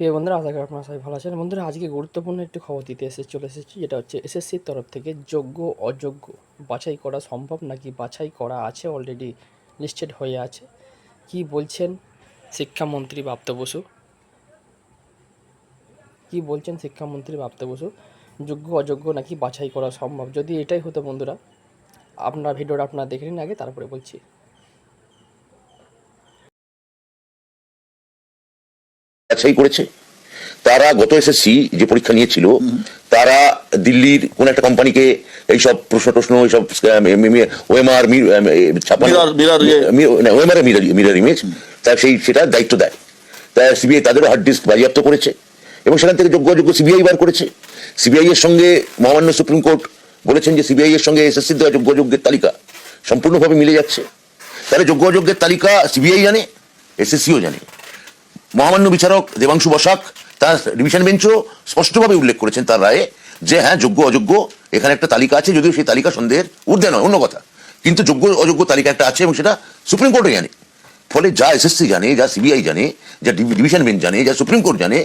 প্রিয় বন্ধুরা, আশা করি আপনারা সবাই ভালো আছেন। বন্ধুরা, আজকে গুরুত্বপূর্ণ একটি খবর দিতে এসে চলে এসেছি, যেটা হচ্ছে এসএসসির তরফ থেকে যোগ্য, অযোগ্য, বাছাই করা সম্ভব নাকি বাছাই করা আছে অলরেডি লিস্টেড হয়ে আছে। কি বলছেন শিক্ষামন্ত্রী বাপ্ত বসু? কি বলছেন শিক্ষামন্ত্রী বাপ্ত বসু? যোগ্য, অযোগ্য নাকি বাছাই করা সম্ভব? যদি এটাই হতো বন্ধুরা, আপনার ভিডিওটা আপনারা দেখে নিন আগে, তারপরে বলছি। বাছাই করেছে। তারা গত এসএসসি যে পরীক্ষা নিয়েছিল তারা দিল্লির কোন একটা কোম্পানিকে এইসব প্রশ্ন টশ্ন এইসব ওএমআর। ওএমআর মিরার ইমেজ তা সেই সেটা দায়িত্ব দেয়। তা সিবিআই তাদেরও হার্ড ডিস্ক বাজেয়াপ্ত করেছে। এবং সেখান থেকে যোগ্য অযোগ্য সিবিআই বার করেছে। সিবিআই এর সঙ্গে মহামান্য সুপ্রিম কোর্ট বলেছেন যে সিবিআই এর সঙ্গে এসএসসি দেওয়া যোগ্য অযোগ্যের তালিকা সম্পূর্ণভাবে মিলে যাচ্ছে। তাহলে যোগ্য অযোগ্যের তালিকা সিবিআই জানে এসএসসিও জানে। মহামান্য বিচারক দেবাংশু বসাক তার ডিভিশন বেঞ্চও স্পষ্টভাবে উল্লেখ করেছেন তার রায়ে যে হ্যাঁ যোগ্য অযোগ্য, এখানে একটা তালিকা আছে, যদিও সেই তালিকা সন্দেহের ঊর্ধ্বে নয়, অন্য কথা। কিন্তু যোগ্য অযোগ্য তালিকা একটা আছে এবং সেটা সুপ্রিম কোর্টে জানে। ফলে যা এসএসসি জানে, যা সিবিআই জানে, যা ডিভিশন বেঞ্চ জানে, যা সুপ্রিম কোর্ট জানে,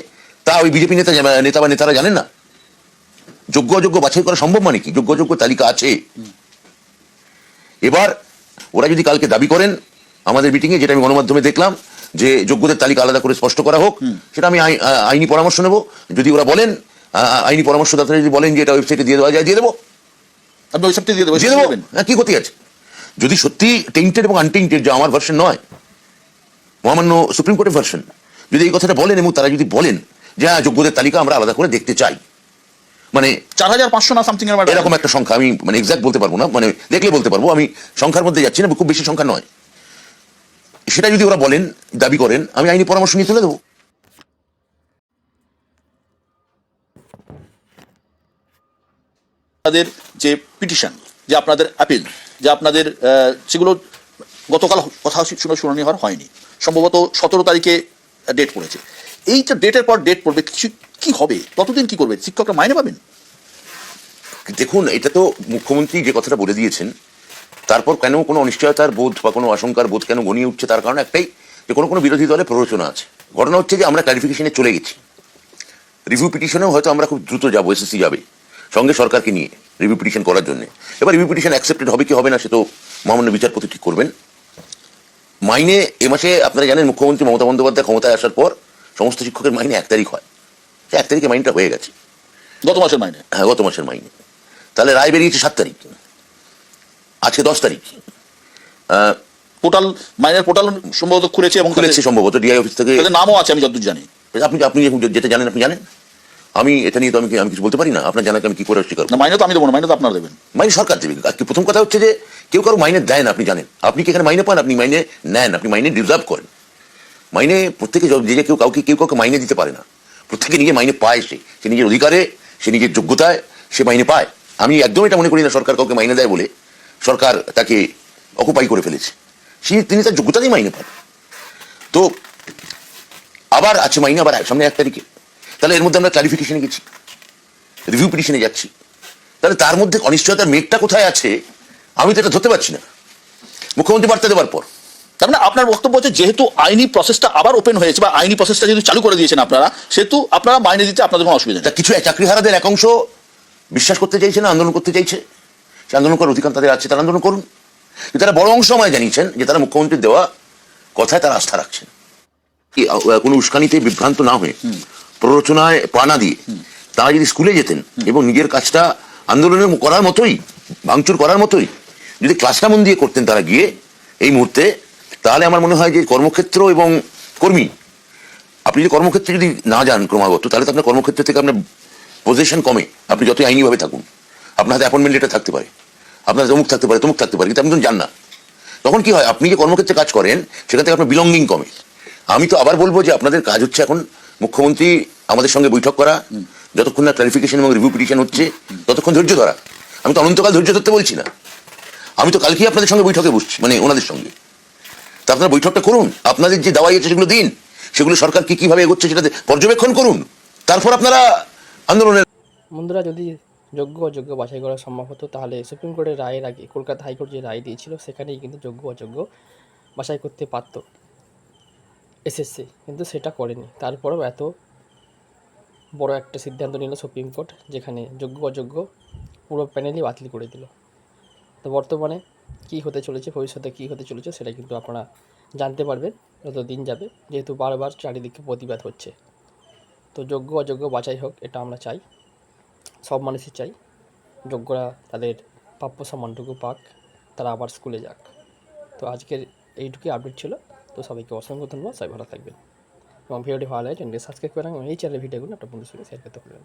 তা ওই বিজেপি নেতা নেতা বা নেতারা জানেন না। যোগ্য অযোগ্য বাছাই করা সম্ভব মানে কি? যোগ্য অযোগ্য তালিকা আছে। এবার ওরা যদি কালকে দাবি করেন, আমাদের মিটিংয়ে যেটা আমি গণমাধ্যমে দেখলাম যে যোগ্যদের তালিকা আলাদা করে স্পষ্ট করা হোক সেটা আমি আই- আইনি পরামর্শ নেব। যদি ওরা বলেন আইনি পরামর্শদাতা যদি বলেন যে এটা ওয়েবসাইটে দিয়ে দেওয়া যায় দিয়ে দেবো। আপনি ওই সবটি দিয়ে দেবেন দিয়ে দেবো। হ্যাঁ কি ক্ষতি আছে? যদি সত্যি টেন্টেড এবং আনটেন্টেড যে আমার ভার্সন নয় মহামান্য সুপ্রিম কোর্টের ভার্সন যদি এই কথাটা বলেন এবং তারা যদি বলেন যে হ্যাঁ যোগ্যদের তালিকা আমরা আলাদা করে দেখতে চাই। মানে চার হাজার পাঁচশো না সামথিং এরকম একটা সংখ্যা আমি মানে এক্সাক্ট বলতে পারব না মানে দেখলে বলতে পারব আমি সংখ্যার মধ্যে যাচ্ছি না খুব বেশি সংখ্যা নয়। সেটা যদি ওরা বলেন দাবি করেন আমি আইনি পরামর্শ নিয়ে তুলে দেবো। আপনাদের যে পিটিশন যে আপনাদের অ্যাপিল যে আপনাদের সেগুলো গতকাল কথা শুনে শুনানি হওয়ার হয়নি। সম্ভবত সতেরো তারিখে ডেট পড়েছে। এই যে ডেটের পর ডেট পড়বে কিছু কি হবে? ততদিন কি করবে? শিক্ষকরা মাইনে পাবেন? দেখুন এটা তো মুখ্যমন্ত্রী যে কথাটা বলে দিয়েছেন তারপর কেন কোনো অনিশ্চয়তার বোধ বা কোনো আশঙ্কার বোধ কেন গনিয়ে উঠছে? তার কারণ একটাই যে কোনো কোনো বিরোধী দলে প্ররোচনা আছে। ঘটনা হচ্ছে যে আমরা ক্লারিফিকেশনে চলে গেছি। রিভিউ পিটিশনেও হয়তো আমরা খুব দ্রুত যাব এসএসসি যাবে সঙ্গে সরকারকে নিয়ে রিভিউ পিটিশন করার জন্য। এবার রিভিউ পিটিশন অ্যাকসেপ্টেড হবে কি হবে না সে তো মহামান্য বিচারপতি ঠিক করবেন। মাইনে এ মাসে আপনারা জানেন মুখ্যমন্ত্রী মমতা বন্দ্যোপাধ্যায় ক্ষমতায় আসার পর সমস্ত শিক্ষকের মাইনে এক তারিখ হয়। সে এক তারিখে মাইনটা হয়ে গেছে। গত মাসের মাইনে? হ্যাঁ গত মাসের মাইনে। তাহলে রায় বেরিয়েছে সাত তারিখ। আজকে দশ তারিখ। পোর্টাল মাইনের পোর্টাল সম্ভবত খুলেছে এবং খুলেছে সম্ভবত ডিআই অফিস থেকে নামও আছে আমি যতদূর জানি। আপনি আপনি যেটা জানেন আপনি জানেন। আমি এটা নিয়ে তো আমি আমি কিছু বলতে পারি না? আপনার জানাকে আমি কি করে অস্বীকার না মাইনে তো আমি দেবো না মাইনে তো আপনারা দেবেন। মাইনে সরকার দেবে। আজকে প্রথম কথা হচ্ছে যে কেউ কারও মাইনে দেয় না আপনি জানেন। আপনি কি এখানে মাইনে পান? আপনি মাইনে নেন আপনি মাইনে ডিজার্ভ করেন। মাইনে প্রত্যেকে যে কেউ কাউকে কেউ কাউকে মাইনে দিতে পারে না। প্রত্যেকে নিজে মাইনে পায় সে। সে নিজের অধিকারে সে নিজের যোগ্যতায় সে মাইনে পায়। আমি একদম এটা মনে করি না সরকার কাউকে মাইনে দেয় বলে। সরকার তাকে অকুপাই করে ফেলেছে। সে তিনি তার যোগ্যতাতেই মাইনে পান। তো আবার আছে মাইনে, আবার সামনে এক তারিখে। তাহলে এর মধ্যে আমরা ক্লারিফিকেশনে গেছি। রিভিউ পিটিশনে যাচ্ছি। তাহলে তার মধ্যে অনিশ্চয়তার মেঘটা কোথায় আছে, আমি তো এটা ধরতে পারছি না। মুখ্যমন্ত্রী বার্তা দেওয়ার পর। তার মানে আপনার বক্তব্য হচ্ছে, যেহেতু আইনি প্রসেসটা আবার ওপেন হয়েছে বা আইনি প্রসেসটা যেহেতু চালু করে দিয়েছেন আপনারা, সেহেতু আপনারা মাইনে দিতে আপনাদের কোনো অসুবিধা কিছু চাকরিহারাদের এক অংশ বিশ্বাস করতে চাইছে না, আন্দোলন করতে চাইছে? সে আন্দোলন করার অধিকার তাদের আছে তারা আন্দোলন করুন। তারা বড় অংশ আমায় জানিয়েছেন যে তারা মুখ্যমন্ত্রীর দেওয়া কথায় তারা আস্থা রাখছেন। কোনো উস্কানিতে বিভ্রান্ত না হয়ে প্ররোচনায় পা না দিয়ে তারা যদি স্কুলে যেতেন এবং নিজের কাজটা আন্দোলনের করার মতোই ভাঙচুর করার মতোই যদি ক্লাসটা মন দিয়ে করতেন তারা গিয়ে এই মুহূর্তে তাহলে আমার মনে হয় যে কর্মক্ষেত্র এবং কর্মী আপনি যদি কর্মক্ষেত্রে যদি না যান ক্রমাগত তাহলে তো আপনার কর্মক্ষেত্র থেকে আপনার পজিশন কমে। আপনি যতই আইনিভাবে থাকুন আপনার হাতে অ্যাপয়েন্টমেন্ট লেটার থাকতে পারে। আপনার অমুক থাকতে পারে, তমুক থাকতে পারে, কিন্তু আপনি তখন যান না। তখন কি হয়, আপনি যে কর্মক্ষেত্রে কাজ করেন সেখান থেকে আপনার বিলঙ্গিং কমে। আমি তো আবার বলব যে আপনাদের কাজ হচ্ছে এখন মুখ্যমন্ত্রী আমাদের সঙ্গে বৈঠক করা, যতক্ষণ না ক্লারিফিকেশন এবং রিভিউ পিটিশন হচ্ছে, ততক্ষণ ধৈর্য ধরা। আমি তো অনন্তকাল ধৈর্য ধরতে বলছি না। আমি তো কালকেই আপনাদের সঙ্গে বৈঠকে বসছি মানে ওনাদের সঙ্গে। তা আপনারা বৈঠকটা করুন। আপনাদের যে দাওয়াই আছে সেগুলো দিন। সেগুলো সরকার কি কীভাবে এগোচ্ছে সেটা পর্যবেক্ষণ করুন। তারপর আপনারা আন্দোলনের বন্ধুরা, যদি যোগ্য অযোগ্য বাছাই করা সম্ভব হতো, তাহলে সুপ্রিম কোর্টের রায়ের আগে, কলকাতা হাইকোর্ট যে রায় দিয়েছিল, সেখানেই কিন্তু যোগ্য অযোগ্য বাছাই করতে পারতো এসএসসি, কিন্তু সেটা করেনি। তারপরেও এত বড় একটা সিদ্ধান্ত নিল সুপ্রিম কোর্ট, যেখানে যোগ্য অযোগ্য পুরো প্যানেলই বাতিল করে দিল। তো বর্তমানে কী হতে চলেছে, ভবিষ্যতে কী হতে চলেছে, সেটা কিন্তু আপনারা জানতে পারবেন যত দিন যাবে, যেহেতু বারবার চারিদিকে প্রতিবাদ হচ্ছে। তো যোগ্য অযোগ্য বাছাই হোক, এটা আমরা চাই। সব মানুষই চাই। যোগ্যরা তাদের প্রাপ্য সম্মানটুকু পাক, তারা আবার স্কুলে যাক। তো আজকের এইটুকুই আপডেট ছিল। তো সবাইকে অসংখ্য ধন্যবাদ। সবাই ভালো থাকবেন। এবং ভিডিওটি ভালো লাগে চ্যানেলটি সাবস্ক্রাইব করেন এবং এই চ্যানেলের ভিডিওগুলো আপনার বন্ধুর সঙ্গে শেয়ার করতে পারবেন